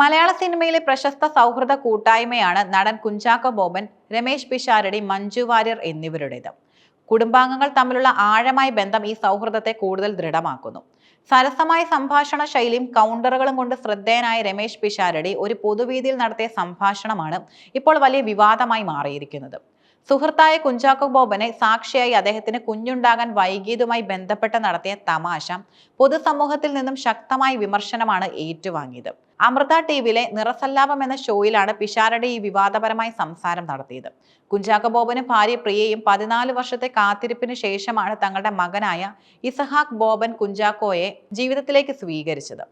മലയാള സിനിമയിലെ പ്രശസ്ത സൗഹൃദ കൂട്ടായ്മയാണ് നടൻ കുഞ്ചാക്കോ ബോബൻ രമേശ് പിഷാരടി മഞ്ജു വാര്യർ എന്നിവരുടേത്. കുടുംബാംഗങ്ങൾ തമ്മിലുള്ള ആഴമായ ബന്ധം ഈ സൗഹൃദത്തെ കൂടുതൽ ദൃഢമാക്കുന്നു. സരസമായ സംഭാഷണ ശൈലിയും കൗണ്ടറുകളും കൊണ്ട് ശ്രദ്ധേയനായ രമേശ് പിഷാരടി ഒരു പൊതുവേദിയിൽ നടത്തിയ സംഭാഷണമാണ് ഇപ്പോൾ വലിയ വിവാദമായി മാറിയിരിക്കുന്നത്. സുഹൃത്തായ കുഞ്ചാക്കോ ബോബനെ സാക്ഷിയായി അദ്ദേഹത്തിന് കുഞ്ഞുണ്ടാകാൻ വൈകിയതുമായി ബന്ധപ്പെട്ട് നടത്തിയ തമാശ പൊതുസമൂഹത്തിൽ നിന്നും ശക്തമായ വിമർശനമാണ് ഏറ്റുവാങ്ങിയത്. അമൃത ടി വിയിലെ നിറസല്ലാപം എന്ന ഷോയിലാണ് പിഷാരടി ഈ വിവാദപരമായ സംസാരം നടത്തിയത്. കുഞ്ചാക്കോ ബോബനും ഭാര്യ പ്രിയയും പതിനാല് വർഷത്തെ കാത്തിരിപ്പിന് ശേഷമാണ് തങ്ങളുടെ മകനായ ഇസഹാക്ക് ബോബൻ കുഞ്ചാക്കോയെ ജീവിതത്തിലേക്ക് സ്വീകരിച്ചത്.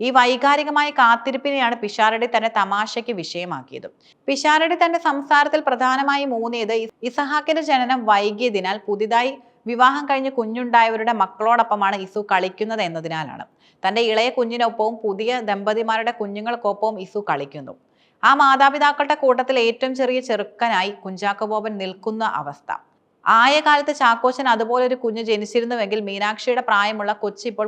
ഈ വൈകാരികമായ കാത്തിരിപ്പിനെയാണ് പിഷാരടി തന്റെ തമാശയ്ക്ക് വിഷയമാക്കിയത്. പിഷാരടി തന്റെ സംസാരത്തിൽ പ്രധാനമായും ഊന്നിയത് ഇസഹാക്കിന്റെ ജനനം വൈകിയതിനാൽ പുതിയതായി വിവാഹം കഴിഞ്ഞ് കുഞ്ഞുണ്ടായവരുടെ മക്കളോടൊപ്പമാണ് ഇസു കളിക്കുന്നത് എന്നതിനാലാണ്. തന്റെ ഇളയ കുഞ്ഞിനൊപ്പവും പുതിയ ദമ്പതിമാരുടെ കുഞ്ഞുങ്ങൾക്കൊപ്പവും ഇസു കളിക്കുന്നു. ആ മാതാപിതാക്കളുടെ കൂട്ടത്തിൽ ഏറ്റവും ചെറിയ ചെറുക്കനായി കുഞ്ചാക്കോ ബോബൻ നിൽക്കുന്ന അവസ്ഥ. ആയ കാലത്ത് ചാക്കോച്ചൻ അതുപോലെ ഒരു കുഞ്ഞ് ജനിച്ചിരുന്നുവെങ്കിൽ മീനാക്ഷിയുടെ പ്രായമുള്ള കൊച്ചി ഇപ്പോൾ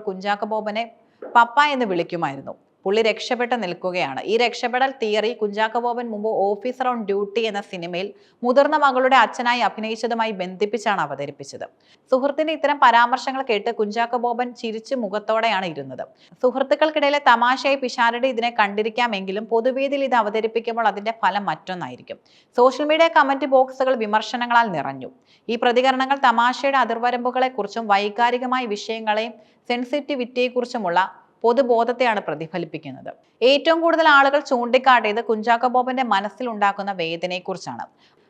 പപ്പ എന്ന് വിളിക്കുമായിരുന്നു. പുള്ളി രക്ഷപ്പെട്ട് നിൽക്കുകയാണ്. ഈ രക്ഷപ്പെടൽ തിയറി കുഞ്ചാക്കോ ബോബൻ മുമ്പ് ഓഫീസർ ഓൺ ഡ്യൂട്ടി എന്ന സിനിമയിൽ മുതിർന്ന മകളുടെ അച്ഛനായി അഭിനയിച്ചതുമായി ബന്ധിപ്പിച്ചാണ് അവതരിപ്പിച്ചത്. സുഹൃത്തിന്റെ ഇത്തരം പരാമർശങ്ങൾ കേട്ട് കുഞ്ചാക്കോ ബോബൻ ചിരിച്ചു മുഖത്തോടെയാണ് ഇരുന്നത്. സുഹൃത്തുക്കൾക്കിടയിലെ തമാശയായി പിഷാരടി ഇതിനെ കണ്ടിരിക്കാമെങ്കിലും പൊതുവേദിയിൽ ഇത് അവതരിപ്പിക്കുമ്പോൾ അതിന്റെ ഫലം മറ്റൊന്നായിരിക്കും. സോഷ്യൽ മീഡിയ കമന്റ് ബോക്സുകൾ വിമർശനങ്ങളാൽ നിറഞ്ഞു. ഈ പ്രതികരണങ്ങൾ തമാശയുടെ അതിർവരമ്പുകളെക്കുറിച്ചും വൈകാരികമായ വിഷയങ്ങളെയും സെൻസിറ്റിവിറ്റിയെക്കുറിച്ചുമുള്ള പൊതുബോധത്തെയാണ് പ്രതിഫലിപ്പിക്കുന്നത്. ഏറ്റവും കൂടുതൽ ആളുകൾ ചൂണ്ടിക്കാട്ടിയത് കുഞ്ചാക്കോ ബോബന്റെ മനസ്സിലുണ്ടാക്കുന്ന വേദനയെക്കുറിച്ചാണ്.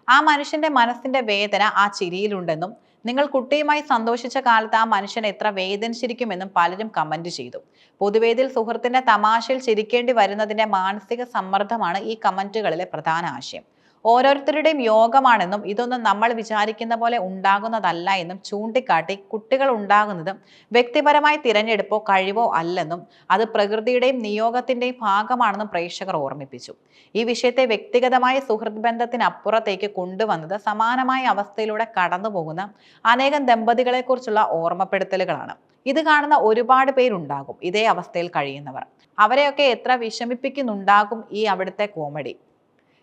ആ മനുഷ്യന്റെ മനസ്സിന്റെ വേദന ആ ചിരിയിലുണ്ടെന്നും നിങ്ങൾ കുട്ടിയുമായി സന്തോഷിച്ച കാലത്ത് ആ മനുഷ്യൻ എത്ര വേദനിച്ചിരിക്കുമെന്നും പലരും കമന്റ് ചെയ്തു. പൊതുവേദിയിൽ സുഹൃത്തിന്റെ തമാശയിൽ ചിരിക്കേണ്ടി വരുന്നതിന്റെ മാനസിക സമ്മർദ്ദമാണ് ഈ കമന്റുകളിലെ പ്രധാന ആശയം. ഓരോരുത്തരുടെയും യോഗമാണെന്നും ഇതൊന്നും നമ്മൾ വിചാരിക്കുന്ന പോലെ ഉണ്ടാകുന്നതല്ല എന്നും ചൂണ്ടിക്കാട്ടി കുട്ടികൾ ഉണ്ടാകുന്നതും വ്യക്തിപരമായ തിരഞ്ഞെടുപ്പോ കഴിവോ അല്ലെന്നും അത് പ്രകൃതിയുടെയും നിയോഗത്തിന്റെയും ഭാഗമാണെന്നും പ്രേക്ഷകർ ഓർമ്മിപ്പിച്ചു. ഈ വിഷയത്തെ വ്യക്തിഗതമായ സുഹൃത്ത് ബന്ധത്തിനപ്പുറത്തേക്ക് കൊണ്ടുവന്നത് സമാനമായ അവസ്ഥയിലൂടെ കടന്നുപോകുന്ന അനേകം ദമ്പതികളെക്കുറിച്ചുള്ള ഓർമ്മപ്പെടുത്തലുകളാണ്. ഇത് കാണുന്ന ഒരുപാട് പേരുണ്ടാകും ഇതേ അവസ്ഥയിൽ കഴിയുന്നവർ. അവരെയൊക്കെ എത്ര വിഷമിപ്പിക്കുന്നുണ്ടാകും ഈ അവിടുത്തെ കോമഡി.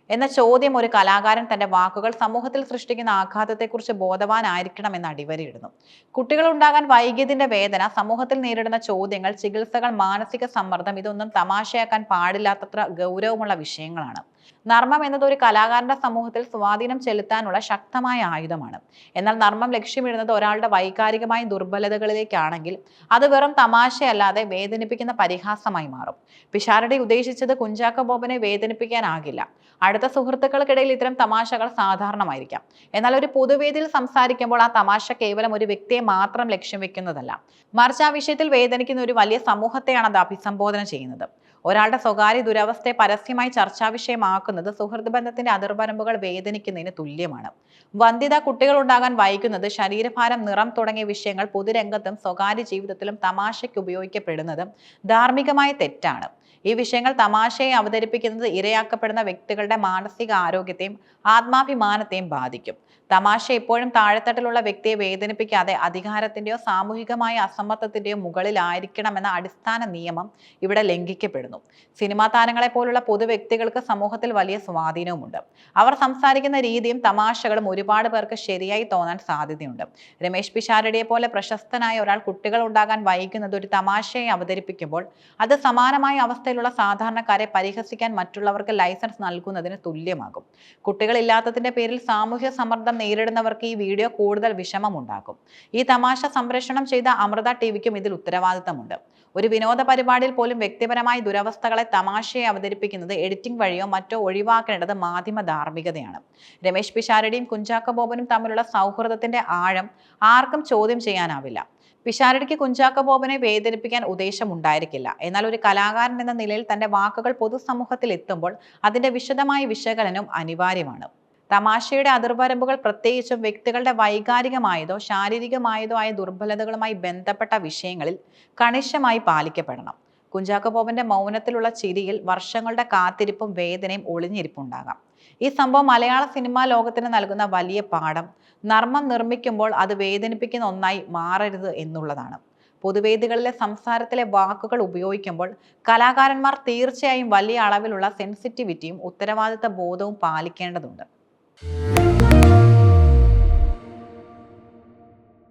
എന്ന ചോദ്യം ഒരു കലാകാരൻ തന്റെ വാക്കുകൾ സമൂഹത്തിൽ സൃഷ്ടിക്കുന്ന ആഘാതത്തെക്കുറിച്ച് ബോധവാനായിരിക്കണമെന്ന് അടിവരയിടുന്നു. കുട്ടികൾ ഉണ്ടാകാൻ വൈകിയതിന്റെ വേദന സമൂഹത്തിൽ നേരിടുന്ന ചോദ്യങ്ങൾ ചികിത്സകൾ മാനസിക സമ്മർദ്ദം ഇതൊന്നും തമാശയാക്കാൻ പാടില്ലാത്തത്ര ഗൗരവമുള്ള വിഷയങ്ങളാണ്. നർമ്മം എന്നത് ഒരു കലാകാരന്റെ സമൂഹത്തിൽ സ്വാധീനം ചെലുത്താനുള്ള ശക്തമായ ആയുധമാണ്. എന്നാൽ നർമ്മം ലക്ഷ്യമിടുന്നത് ഒരാളുടെ വൈകാരികമായ ദുർബലതകളിലേക്കാണെങ്കിൽ അത് വെറും തമാശയല്ലാതെ വേദനിപ്പിക്കുന്ന പരിഹാസമായി മാറും. പിഷാരടി ഉദ്ദേശിച്ചത് കുഞ്ചാക്കോ ബോബനെ വേദനിപ്പിക്കാനാകില്ല. അടുത്ത സുഹൃത്തുക്കൾക്കിടയിൽ ഇത്തരം തമാശകൾ സാധാരണമായിരിക്കാം. എന്നാൽ ഒരു പൊതുവേദിയിൽ സംസാരിക്കുമ്പോൾ ആ തമാശ കേവലം ഒരു വ്യക്തിയെ മാത്രം ലക്ഷ്യം വെക്കുന്നതല്ല. മറിച്ച് ആ വിഷയത്തിൽ വേദനിക്കുന്ന ഒരു വലിയ സമൂഹത്തെയാണ് അത് അഭിസംബോധന ചെയ്യുന്നത്. ഒരാളുടെ സ്വകാര്യ ദുരവസ്ഥയെ പരസ്യമായി ചർച്ചാ വിഷയമാക്കുന്നത് സുഹൃത്ത് ബന്ധത്തിന്റെ അതിർവരമ്പുകൾ വേദനിക്കുന്നതിന് തുല്യമാണ്. വന്ധ്യത കുട്ടികൾ ഉണ്ടാകാൻ വൈകുന്നത് ശരീരഭാരം നിറം തുടങ്ങിയ വിഷയങ്ങൾ പൊതുരംഗത്തും സ്വകാര്യ ജീവിതത്തിലും തമാശയ്ക്ക് ഉപയോഗിക്കപ്പെടുന്നത് ധാർമ്മികമായ തെറ്റാണ്. ഈ വിഷയങ്ങൾ തമാശയെ അവതരിപ്പിക്കുന്നത് ഇരയാക്കപ്പെടുന്ന വ്യക്തികളുടെ മാനസിക ആരോഗ്യത്തെയും ആത്മാഭിമാനത്തെയും ബാധിക്കും. തമാശ എപ്പോഴും താഴെത്തട്ടിലുള്ള വ്യക്തിയെ വേദനിപ്പിക്കാതെ അധികാരത്തിന്റെയോ സാമൂഹികമായ അസമത്വത്തിന്റെയോ മുകളിലായിരിക്കണമെന്ന അടിസ്ഥാന നിയമം ഇവിടെ ലംഘിക്കപ്പെടുന്നു. സിനിമാ താരങ്ങളെ പോലുള്ള പൊതു വ്യക്തികൾക്ക് സമൂഹത്തിൽ വലിയ സ്വാധീനവുമുണ്ട്. അവർ സംസാരിക്കുന്ന രീതിയും തമാശകളും ഒരുപാട് പേർക്ക് ശരിയായി തോന്നാൻ സാധ്യതയുണ്ട്. രമേശ് പിഷാരടിയെ പോലെ പ്രശസ്തനായ ഒരാൾ കുട്ടികൾ ഉണ്ടാകാൻ വൈകുന്നത് ഒരു തമാശയെ അവതരിപ്പിക്കുമ്പോൾ അത് സമാനമായ അവസ്ഥയിലുള്ള സാധാരണക്കാരെ പരിഹസിക്കാൻ മറ്റുള്ളവർക്ക് ലൈസൻസ് നൽകുന്നതിന് തുല്യമാകും. കുട്ടികളില്ലാത്തതിന്റെ പേരിൽ സാമൂഹ്യ സമ്മർദ്ദം നേരിടുന്നവർക്ക് ഈ വീഡിയോ കൂടുതൽ വിഷമമുണ്ടാക്കും. ഈ തമാശ സംപ്രേഷണം ചെയ്ത അമൃത ടിവിക്കും ഇതിൽ ഉത്തരവാദിത്തമുണ്ട്. ഒരു വിനോദ പരിപാടിയിൽ പോലും വ്യക്തിപരമായ ദുരവസ്ഥകളെ തമാശയെ അവതരിപ്പിക്കുന്നത് എഡിറ്റിംഗ് വഴിയോ മറ്റോ ഒഴിവാക്കേണ്ടത് മാധ്യമ ധാർമ്മികതയാണ്. രമേശ് പിഷാരടിയും കുഞ്ചാക്കോ ബോബനും തമ്മിലുള്ള സൗഹൃദത്തിന്റെ ആഴം ആർക്കും ചോദ്യം ചെയ്യാനാവില്ല. പിഷാരടിക്ക് കുഞ്ചാക്ക ബോബനെ വേദനിപ്പിക്കാൻ ഉദ്ദേശമുണ്ടായിരിക്കില്ല. എന്നാൽ ഒരു കലാകാരൻ എന്ന നിലയിൽ തന്റെ വാക്കുകൾ പൊതുസമൂഹത്തിൽ എത്തുമ്പോൾ അതിന്റെ വിശദമായ വിശകലനം അനിവാര്യമാണ്. തമാശയുടെ അതിർവരമ്പുകൾ പ്രത്യേകിച്ചും വ്യക്തികളുടെ വൈകാരികമായതോ ശാരീരികമായതോ ആയ ദുർബലതകളുമായി ബന്ധപ്പെട്ട വിഷയങ്ങളിൽ കണിശമായി പാലിക്കപ്പെടണം. കുഞ്ചാക്കോ ബോബന്റെ മൗനത്തിലുള്ള ചിരിയിൽ വർഷങ്ങളുടെ കാത്തിരിപ്പും വേദനയും ഒളിഞ്ഞിരിപ്പുണ്ടാകാം. ഈ സംഭവം മലയാള സിനിമാ ലോകത്തിന് നൽകുന്ന വലിയ പാഠം. നർമ്മം നിർമ്മിക്കുമ്പോൾ അത് വേദനിപ്പിക്കുന്ന ഒന്നായി മാറരുത് എന്നുള്ളതാണ്. പൊതുവേദികളിലെ സംസാരത്തിലെ വാക്കുകൾ ഉപയോഗിക്കുമ്പോൾ കലാകാരന്മാർ തീർച്ചയായും വലിയ അളവിലുള്ള സെൻസിറ്റിവിറ്റിയും ഉത്തരവാദിത്ത ബോധവും പാലിക്കേണ്ടതുണ്ട്.